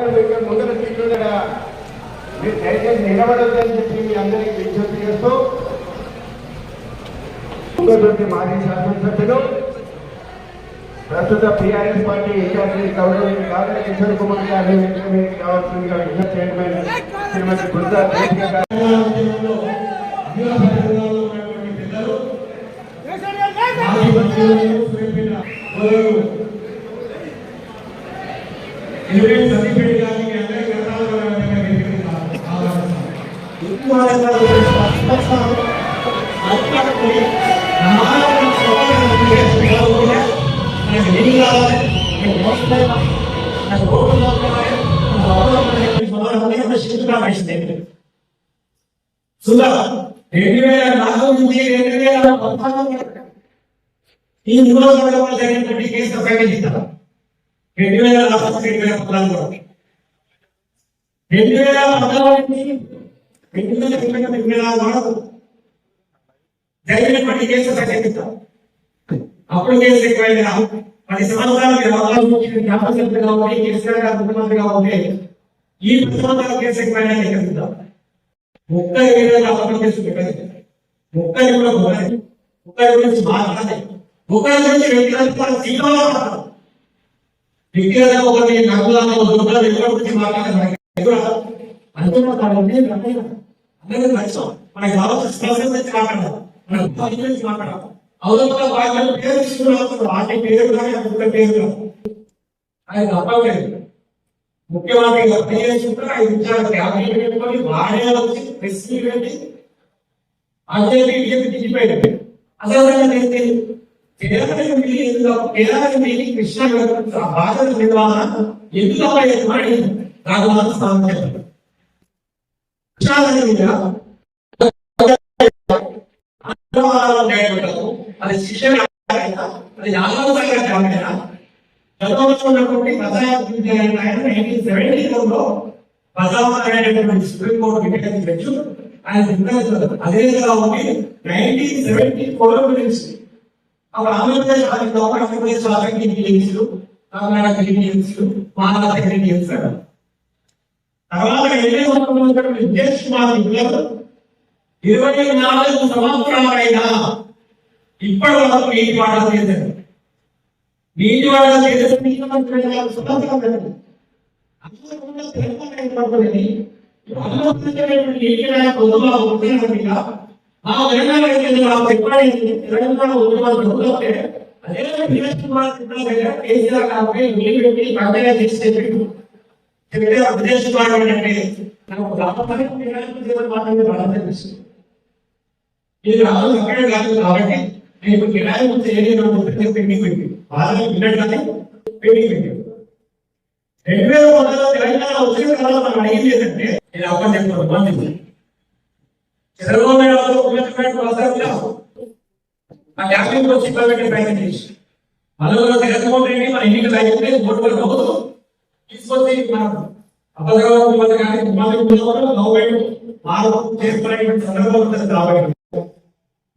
ముందర సీట్లు మీరు దయచేసి నిలబడొద్దని చెప్పి మీ అందరికీ విజ్ఞప్తి చేస్తూ ఇంకొకటి మాజీ శాసనసభ్యులు ప్రస్తుత టీఆర్ఎస్ పార్టీ ఇన్ఛార్జి గౌరవ కాదర కిషోర్ కుమార్ గారి వేదిక కావాల్సిందిగా విజ్ఞప్తి చైర్మన్ శ్రీమతి బృందా దేశిక గారు సుందర రెండు వేల నాలుగు నుంచి రెండు వేల పద్నాలుగు ఈ నియోజకవర్గంలో జరిగినటువంటి కేసు ప్రకటిస్తారు రెండు వేల నాలుగు రెండు వేల పద్నాలుగు రెండు వేల పద్నాలుగు నుంచి రెండు వేల ఇరవై రెండు వేల కేసు ప్రకటిస్తారు అప్పుడు కేసు ఎక్కువైనా పది సంవత్సరాలు వ్యవహారం జ్ఞాపకశక్తిగా కేసీఆర్ గారు ముఖ్యమంత్రిగా ఈ పది సంవత్సరాల కేసు పెట్టదు కూడా పోలేదు గురించి మాట్లాడలేదు గురించి వ్యక్తిగత సీట్లో వ్యక్తిగత ఒకటి గురించి అంటున్నా కాదండి అందరికీ తెలుసు మనకి కావాల్సిన సమస్య గురించి మాట్లాడదాం మన ఉపాధి మాట్లాడదాం అవతల పేరు వాటి పేరు కానీ అందులో పేరు ఆయన తప్పలేదు ముఖ్యమంత్రి గారు పనిచేసుకుంటే ఐదు నిమిషాల క్యాబినెట్ పెట్టుకొని వాడే వచ్చి ప్రెస్ పెట్టి అదే బీజేపీ దిగిపోయింది అదేవిధంగా నేను కేరళ కేరళ కృష్ణ బాధ నిర్వహణ. ఎందుకు అవ్వలేదు నాకు మాత్రం అది శిక్షణ అది యాదవ సంఘటన గతంలో ఆయన నైన్టీన్ సెవెంటీ లో ప్రజావాద అయినటువంటి సుప్రీం ఆయన అదే విధంగా ఉంది నైన్టీన్ సెవెంటీ ఫోర్ గురించి అప్పుడు ఆంధ్రప్రదేశ్ ఆంధ్రప్రదేశ్ రాష్ట్రానికి ఇంటెలిజెన్స్లు కర్ణాటక ఇంటెలిజెన్స్లు మహారాష్ట్ర ఇంటెలిజెన్స్ తర్వాత ఎన్ని సంవత్సరాలు విద్యేష్ కుమార్ ఇద్దరు ఇరవై నాలుగు సంవత్సరాలైనా ఇప్పటి వరకు నీటి వాటా చేశారు నీటి వాటా చేసిన ముఖ్యమంత్రి గారు స్వతంత్రం ఆ తెలంగాణ రైతులు అంటే నాకు ఇది రాదు అక్కడే కాదు కాబట్టి నేను కిరాయి ముందు ఏరియా పెండింగ్ పెట్టి బాగా విన్నట్టుగానే పెండింగ్ పెట్టి రెండు వేల వందల తెలంగాణ వచ్చిన తర్వాత మనం అడిగింది ఏంటంటే నేను అవ్వని చెప్తాను మంది చంద్రబాబు నాయుడు గారు ఉన్నటువంటి అవసరం ఆ వచ్చి ప్రయత్నం చేసి మనలో జగన్మోహన్ రెడ్డి మన ఎన్నికలు అయితే ఓటు వరకు అవుతుంది తీసుకొచ్చి మనం అబద్ధంగా ముఖ్యమంత్రి కానీ ముఖ్యమంత్రి కూడా గవర్నమెంట్ మార్పు చేసుకునేటువంటి సందర్భం ఉంటుంది కాబట్టి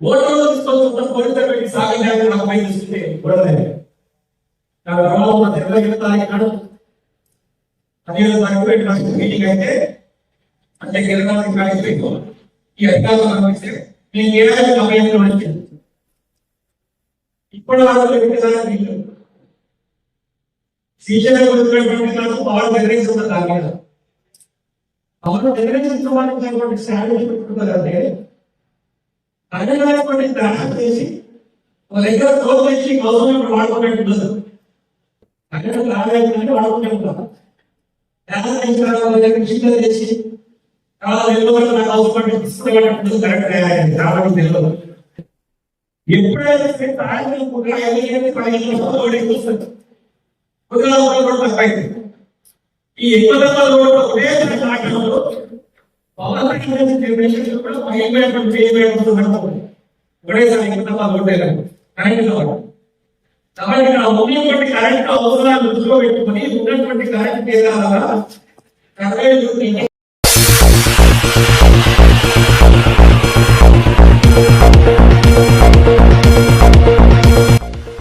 ఓట్లు తీసుకొచ్చి పోలీసు పెట్టి సాగించాలని నాకు పై తీసుకుంటే కూడలేదు నాకు గ్రామంలో తెల్ల తారీఖు నాడు పదిహేను తారీఖు పెట్టి నాకు మీటింగ్ అయితే అంటే గిరిజన తారీఖు పెట్టుకోవాలి ఈ అధికారులు అనుభవిస్తే నేను ఏ రకంగా సమయంలో వచ్చింది ఇప్పుడు వాళ్ళు ఎన్నిసార్లు సీజన్ గురించినటువంటి నిర్ణయించుకున్న దాని మీద పవర్ నిర్ణయించుకోవాలనుకున్నటువంటి స్ట్రాటజీ పెట్టుకుంటారంటే అనేకమైనటువంటి త్యాగం చేసి ఒక దగ్గర తోలు తెచ్చి గవర్నమెంట్ వాడుకునేట్టు అక్కడ రాజకీయాన్ని వాడుకుంటే ఉంటాం చేసి చాలా ఎప్పుడైతే తాగిన కూడా ఎన్ని పదిహేను సంవత్సరాలు ఎక్కువస్తుంది ఈ ఎక్కువ రోడ్డు ఒకే కార్యక్రమంలో పవన్ కళ్యాణ్ జనరేషన్ కూడా భయమైనటువంటి చేయబడుతుంది ఒకటేసారి ఎక్కువ రోడ్డే కరెంట్ కావాలి కాబట్టి ఇక్కడ ఉన్నటువంటి కరెంట్ అవసరాలు దృష్టిలో పెట్టుకుని ఉన్నటువంటి కరెంట్ తీరాలా కరెంట్